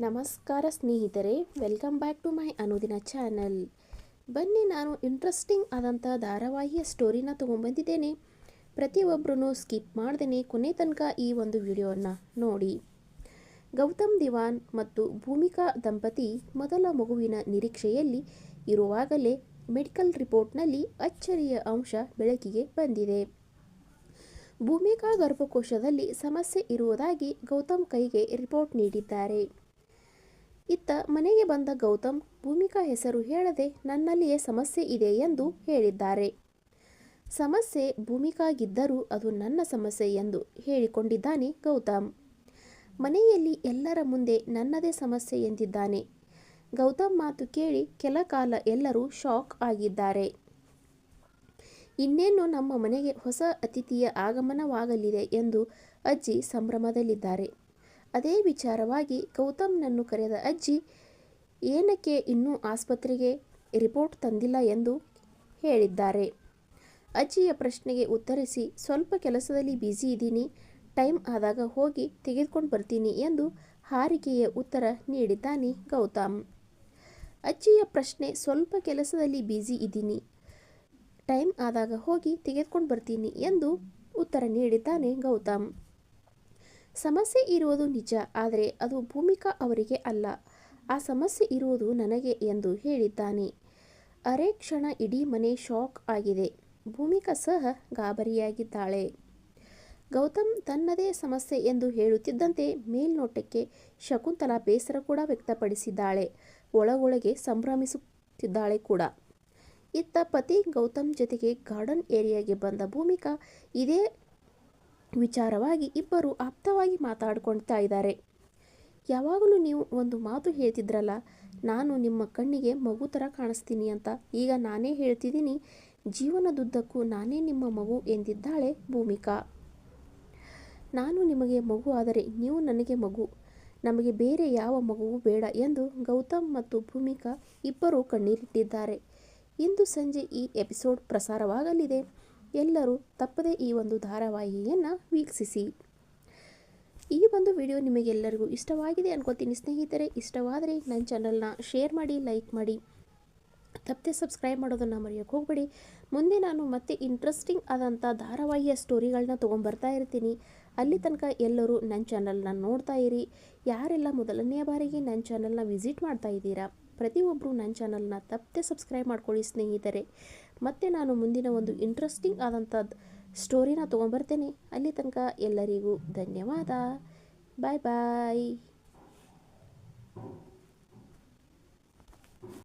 ನಮಸ್ಕಾರ ಸ್ನೇಹಿತರೆ welcome back to my ಅನುದಿನ ಚಾನಲ್ ಬನ್ನಿ ನಾನು ಇಂಟ್ರೆಸ್ಟಿಂಗ್ ಆದಂಥ ಧಾರಾವಾಹಿಯ ಸ್ಟೋರಿನ ತೊಗೊಂಬಂದಿದ್ದೇನೆ ಪ್ರತಿಯೊಬ್ಬರೂ ಸ್ಕಿಪ್ ಮಾಡ್ದೇನೆ ಕೊನೆ ತನಕ ಈ ಒಂದು ವಿಡಿಯೋನ ನೋಡಿ. ಗೌತಮ್ ದಿವಾನ್ ಮತ್ತು ಭೂಮಿಕಾ ದಂಪತಿ ಮೊದಲ ಮಗುವಿನ ನಿರೀಕ್ಷೆಯಲ್ಲಿ ಇರುವಾಗಲೇ ಮೆಡಿಕಲ್ ರಿಪೋರ್ಟ್ನಲ್ಲಿ ಅಚ್ಚರಿಯ ಅಂಶ ಬೆಳಕಿಗೆ ಬಂದಿದೆ. ಭೂಮಿಕಾ ಗರ್ಭಕೋಶದಲ್ಲಿ ಸಮಸ್ಯೆ ಇರುವುದಾಗಿ ಗೌತಮ್ ಕೈಗೆ ರಿಪೋರ್ಟ್ ನೀಡಿದ್ದಾರೆ. ಇತ್ತ ಮನೆಗೆ ಬಂದ ಗೌತಮ್, ಭೂಮಿಕಾ ಹೆಸರು ಹೇಳದೆ ನನ್ನಲ್ಲಿಯೇ ಸಮಸ್ಯೆ ಇದೆ ಎಂದು ಹೇಳಿದ್ದಾರೆ. ಸಮಸ್ಯೆ ಭೂಮಿಕಾಗಿದ್ದರೂ ಅದು ನನ್ನ ಸಮಸ್ಯೆ ಎಂದು ಹೇಳಿಕೊಂಡಿದ್ದಾನೆ ಗೌತಮ್. ಮನೆಯಲ್ಲಿ ಎಲ್ಲರ ಮುಂದೆ ನನ್ನದೇ ಸಮಸ್ಯೆ ಎಂದಿದ್ದಾನೆ. ಗೌತಮ್ ಮಾತು ಕೇಳಿ ಕೆಲ ಕಾಲ ಎಲ್ಲರೂ ಶಾಕ್ ಆಗಿದ್ದಾರೆ. ಇನ್ನೇನು ನಮ್ಮ ಮನೆಗೆ ಹೊಸ ಅತಿಥಿಯ ಆಗಮನವಾಗಲಿದೆ ಎಂದು ಅಜ್ಜಿ ಸಂಭ್ರಮದಲ್ಲಿದ್ದಾರೆ. ಅದೇ ವಿಚಾರವಾಗಿ ಗೌತಮ್ನನ್ನು ಕರೆದ ಅಜ್ಜಿ, ಏನಕ್ಕೆ ಇನ್ನೂ ಆಸ್ಪತ್ರೆಗೆ ರಿಪೋರ್ಟ್ ತಂದಿಲ್ಲ ಎಂದು ಹೇಳಿದ್ದಾರೆ? ಅಜ್ಜಿಯ ಪ್ರಶ್ನೆಗೆ ಉತ್ತರಿಸಿ, ಸ್ವಲ್ಪ ಕೆಲಸದಲ್ಲಿ ಬ್ಯುಸಿ ಇದ್ದೀನಿ, ಟೈಮ್ ಆದಾಗ ಹೋಗಿ ತೆಗೆದುಕೊಂಡು ಬರ್ತೀನಿ ಎಂದು ಹಾರಿಕೆಯ ಉತ್ತರ ನೀಡಿದ್ದಾನೆ ಗೌತಮ್. ಅಜ್ಜಿಯ ಪ್ರಶ್ನೆ, ಸ್ವಲ್ಪ ಕೆಲಸದಲ್ಲಿ ಬ್ಯುಸಿ ಇದ್ದೀನಿ, ಟೈಮ್ ಆದಾಗ ಹೋಗಿ ತೆಗೆದುಕೊಂಡು ಬರ್ತೀನಿ ಎಂದು ಉತ್ತರ ನೀಡಿದ್ದಾನೆ ಗೌತಮ್. ಸಮಸ್ಯೆ ಇರುವುದು ನಿಜ, ಆದರೆ ಅದು ಭೂಮಿಕಾ ಅವರಿಗೆ ಅಲ್ಲ. ಆ ಸಮಸ್ಯೆ ಇರುವುದು ನನಗೆ ಎಂದು ಹೇಳಿದ್ದಾನೆ. ಅರೆ ಕ್ಷಣ ಇಡೀ ಮನೆ ಶಾಕ್ ಆಗಿದೆ. ಭೂಮಿಕಾ ಸಹ ಗಾಬರಿಯಾಗಿದ್ದಾಳೆ. ಗೌತಮ್ ತನ್ನದೇ ಸಮಸ್ಯೆ ಎಂದು ಹೇಳುತ್ತಿದ್ದಂತೆ ಮೇಲ್ನೋಟಕ್ಕೆ ಶಕುಂತಲಾ ಬೇಸರ ಕೂಡ ವ್ಯಕ್ತಪಡಿಸಿದ್ದಾಳೆ. ಒಳಗೊಳಗೆ ಸಂಭ್ರಮಿಸುತ್ತಿದ್ದಾಳೆ ಕೂಡ. ಇತ್ತ ಪತಿ ಗೌತಮ್ ಜೊತೆಗೆ ಗಾರ್ಡನ್ ಏರಿಯಾಗೆ ಬಂದ ಭೂಮಿಕಾ ಇದೇ ವಿಚಾರವಾಗಿ ಇಬ್ಬರು ಆಪ್ತವಾಗಿ ಮಾತಾಡ್ಕೊಳ್ತಾ ಇದ್ದಾರೆ. ಯಾವಾಗಲೂ ನೀವು ಒಂದು ಮಾತು ಹೇಳ್ತಿದ್ರಲ್ಲ, ನಾನು ನಿಮ್ಮ ಕಣ್ಣಿಗೆ ಮಗು ಥರ ಕಾಣಿಸ್ತೀನಿ ಅಂತ. ಈಗ ನಾನೇ ಹೇಳ್ತಿದ್ದೀನಿ, ಜೀವನದುದ್ದಕ್ಕೂ ನಾನೇ ನಿಮ್ಮ ಮಗು ಎಂದಿದ್ದಾಳೆ ಭೂಮಿಕಾ. ನಾನು ನಿಮಗೆ ಮಗು ಆದರೆ ನೀವು ನನಗೆ ಮಗು. ನಮಗೆ ಬೇರೆ ಯಾವ ಮಗುವು ಬೇಡ ಎಂದು ಗೌತಮ್ ಮತ್ತು ಭೂಮಿಕಾ ಇಬ್ಬರೂ ಕಣ್ಣೀರಿಟ್ಟಿದ್ದಾರೆ. ಇಂದು ಸಂಜೆ ಈ ಎಪಿಸೋಡ್ ಪ್ರಸಾರವಾಗಲಿದೆ. ಎಲ್ಲರೂ ತಪ್ಪದೇ ಈ ಒಂದು ಧಾರಾವಾಹಿಯನ್ನು ವೀಕ್ಷಿಸಿ. ಈ ಒಂದು ವಿಡಿಯೋ ನಿಮಗೆಲ್ಲರಿಗೂ ಇಷ್ಟವಾಗಿದೆ ಅನ್ಕೋತೀನಿ ಸ್ನೇಹಿತರೆ. ಇಷ್ಟವಾದರೆ ನನ್ನ ಚಾನಲ್ನ ಶೇರ್ ಮಾಡಿ ಲೈಕ್ ಮಾಡಿ. ತಪ್ಪದೆ ಸಬ್ಸ್ಕ್ರೈಬ್ ಮಾಡೋದನ್ನು ಮರೆಯೋಕ್ಕೆ ಹೋಗಬೇಡಿ. ಮುಂದೆ ನಾನು ಮತ್ತೆ ಇಂಟ್ರೆಸ್ಟಿಂಗ್ ಆದಂಥ ಧಾರಾವಾಹಿಯ ಸ್ಟೋರಿಗಳನ್ನ ತೊಗೊಂಬರ್ತಾ ಇರ್ತೀನಿ. ಅಲ್ಲಿ ತನಕ ಎಲ್ಲರೂ ನನ್ನ ಚಾನಲ್ನ ನೋಡ್ತಾ ಇರಿ. ಯಾರೆಲ್ಲ ಮೊದಲನೆಯ ಬಾರಿಗೆ ನನ್ನ ಚಾನಲ್ನ ವಿಸಿಟ್ ಮಾಡ್ತಾ ಇದ್ದೀರಾ ಪ್ರತಿಯೊಬ್ಬರು ನನ್ನ ಚಾನಲ್ನ ತಪ್ಪದೆ ಸಬ್ಸ್ಕ್ರೈಬ್ ಮಾಡ್ಕೊಳ್ಳಿ ಸ್ನೇಹಿತರೆ. ಮತ್ತೆ ನಾನು ಮುಂದಿನ ಒಂದು ಇಂಟ್ರೆಸ್ಟಿಂಗ್ ಆದಂಥದ್ದು ಸ್ಟೋರಿನ ತೊಗೊಂಬರ್ತೇನೆ. ಅಲ್ಲಿ ತನಕ ಎಲ್ಲರಿಗೂ ಧನ್ಯವಾದ. ಬಾಯ್ ಬಾಯ್